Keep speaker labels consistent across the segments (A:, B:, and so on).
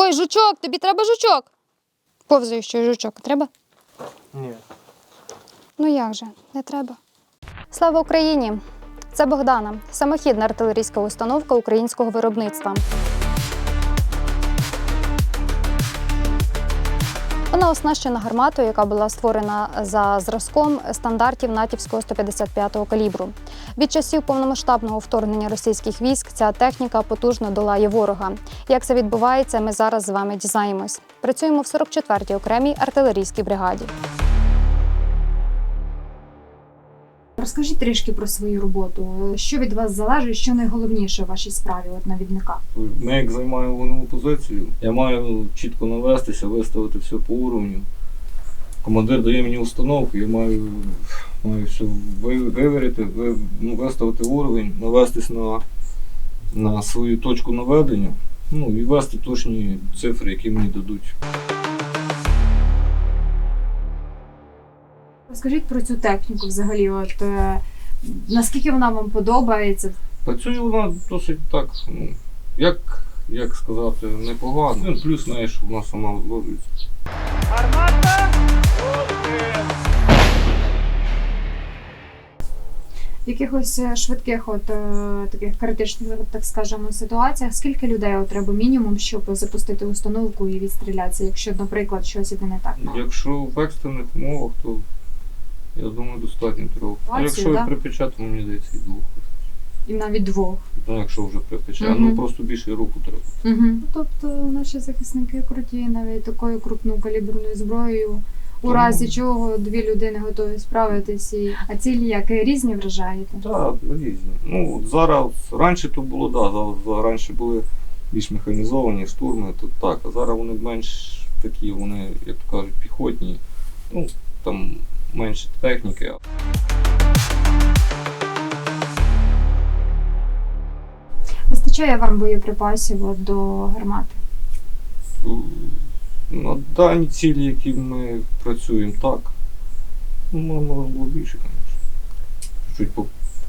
A: Ой, жучок, тобі треба жучок. Повзаючий жучок, треба?
B: Ні.
A: Ну як же, не треба. Слава Україні! Це Богдана, самохідна артилерійська установка українського виробництва. Вона оснащена гарматою, яка була створена за зразком стандартів натівського 155-го калібру. Від часів повномасштабного вторгнення російських військ ця техніка потужно долає ворога. Як це відбувається, ми зараз з вами дізнаємось. Працюємо в 44-й окремій артилерійській бригаді.
C: Розкажіть трішки про свою роботу. Що від вас залежить, що найголовніше в вашій справі от навідника?
D: Ми як займаємо вогневу позицію, я маю чітко навестися, виставити все по уровню. Командир дає мені установку, я маю, маю все вивірити, ви- ну, виставити уровень, навестись на, на свою точку наведення, ну і ввести точні цифри, які мені дадуть.
C: Розкажіть про цю техніку взагалі. От е, наскільки вона вам подобається?
D: Працює вона досить так, ну, як, як сказати, непогано. Ну, Плюс знаєш, що вона сама розложується.
C: В якихось е, швидких, от е, таких критичних, так скажемо, ситуаціях, скільки людей от треба мінімум, щоб запустити установку і відстрілятися, якщо, наприклад, щось іде не так?
D: Якщо в екстрених умовах, то я думаю, достатньо трьох. А
C: Ситуацію,
D: якщо
C: да?
D: і припечатано, мені здається, і двох.
C: І навіть двох.
D: Ну, якщо вже припечатано,
C: Мгм.
D: ну просто більше руку треба.
C: Угу. Тобто наші захисники круті навіть такою крупною каліберною зброєю. У
D: Тому-
C: разі чого дві людини готові справитись, і... а цілі як різні вражаєте?
D: Так, різні. Ну, от зараз, раніше то було, да, зараз раніше були більш механізовані штурми, то так, а зараз вони менш такі, вони, як то кажуть, піхотні. Ну, там менше техніки.
C: Вистачає вам боєприпасів до гармати?
D: На дані цілі, які ми працюємо, так. Ну, було більше, звісно. Чуть по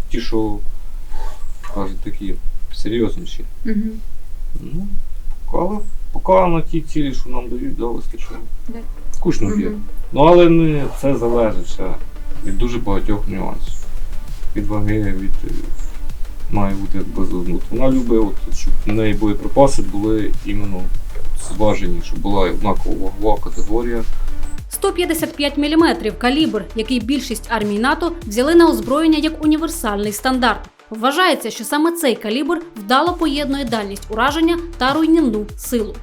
D: ті, що кажуть, такі серйозніші.
C: Угу.
D: Ну, поки, поки на ті цілі, що нам дають, да, вистачає.
C: Да.
D: Скучно б'є.
C: Угу.
D: Ну, але це залежить від дуже багатьох нюансів. Від ваги, від. е, Має бути без от Вона любить, щоб в неї боєприпаси були іменно зважені, щоб була однакова вагова категорія.
E: 155 мм калібр, який більшість армій НАТО взяли на озброєння як універсальний стандарт. Вважається, що саме цей калібр вдало поєднує дальність ураження та руйнівну силу.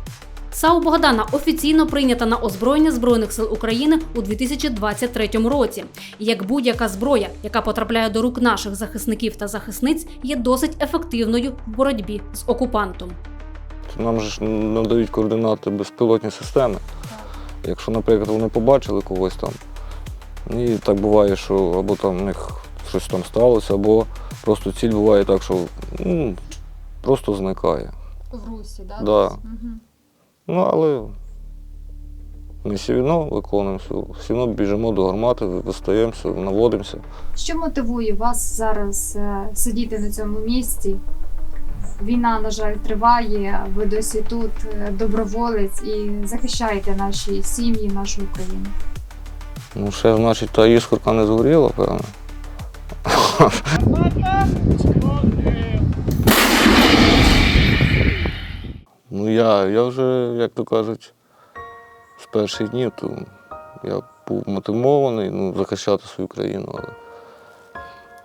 E: САУ Богдана офіційно прийнята на озброєння Збройних сил України у 2023 році. І Як будь-яка зброя, яка потрапляє до рук наших захисників та захисниць, є досить ефективною в боротьбі з окупантом.
D: Нам же ж надають координати безпілотні системи. Якщо, наприклад, вони побачили когось там, і так буває, що або там в них щось там сталося, або просто ціль буває так, що ну, просто зникає.
A: В русі, да?
D: Да.
A: Угу.
D: Ну, але ми все одно виконуємо, все, одно біжимо до гармати, вистаємося, наводимося.
C: Що мотивує вас зараз е, сидіти на цьому місці? Війна, на жаль, триває. Ви досі тут е, доброволець і захищаєте наші сім'ї, нашу Україну.
D: Ну, ще, значить, та іскорка не згоріла, певно. Ну я, я вже, як то кажуть, з перших днів, то я був мотивований ну, захищати свою країну, але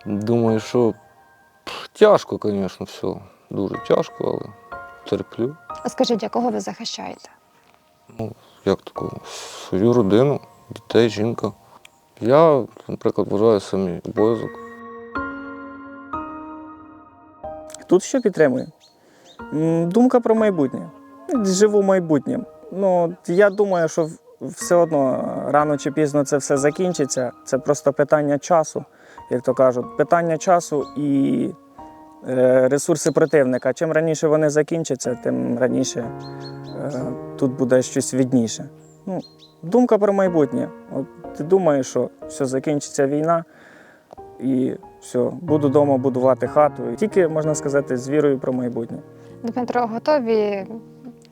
D: думаю, що тяжко, звісно, все. Дуже тяжко, але терплю.
A: А скажіть, якого ви захищаєте?
D: як таку свою родину, дітей, жінка. Я, наприклад, вважаю самі обов'язок.
B: Тут що підтримує? Думка про майбутнє. Живу майбутнім. Ну, я думаю, що все одно рано чи пізно це все закінчиться. Це просто питання часу, як то кажуть. Питання часу і е, ресурси противника. Чим раніше вони закінчаться, тим раніше е, тут буде щось відніше. Ну, думка про майбутнє. От ти думаєш, що все закінчиться війна, і все, буду вдома будувати хату. Тільки можна сказати з вірою про майбутнє.
A: Дмитро, готові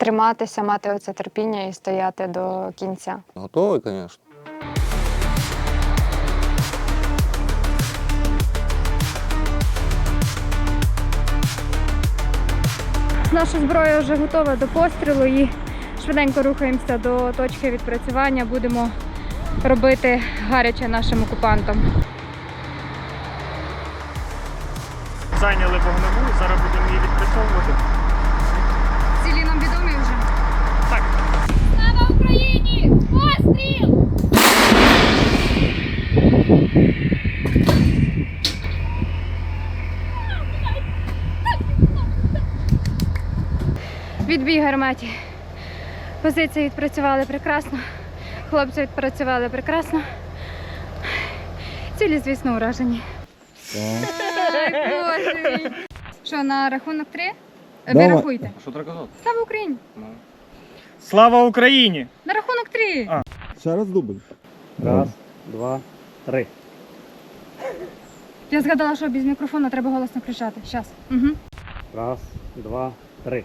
A: триматися, мати оце терпіння і стояти до кінця.
F: Готовий, звісно.
A: Наша зброя вже готова до пострілу і швиденько рухаємося до точки відпрацювання. Будемо робити гаряче нашим окупантам.
B: Зайняли вогневу, зараз будемо її відпрацьовувати.
A: Відбій гарматі. Позиції відпрацювали прекрасно. Хлопці відпрацювали прекрасно. Цілі, звісно, уражені. Боже мій. Що, на рахунок три? Ви рахуйте.
D: Що треба казати?
A: Слава Україні!
B: Слава Україні!
A: На рахунок три!
F: Ще раз дубль.
B: Раз, два, три.
A: Я згадала, що без мікрофона треба голосно кричати. Щас. Угу.
B: Раз, два, три.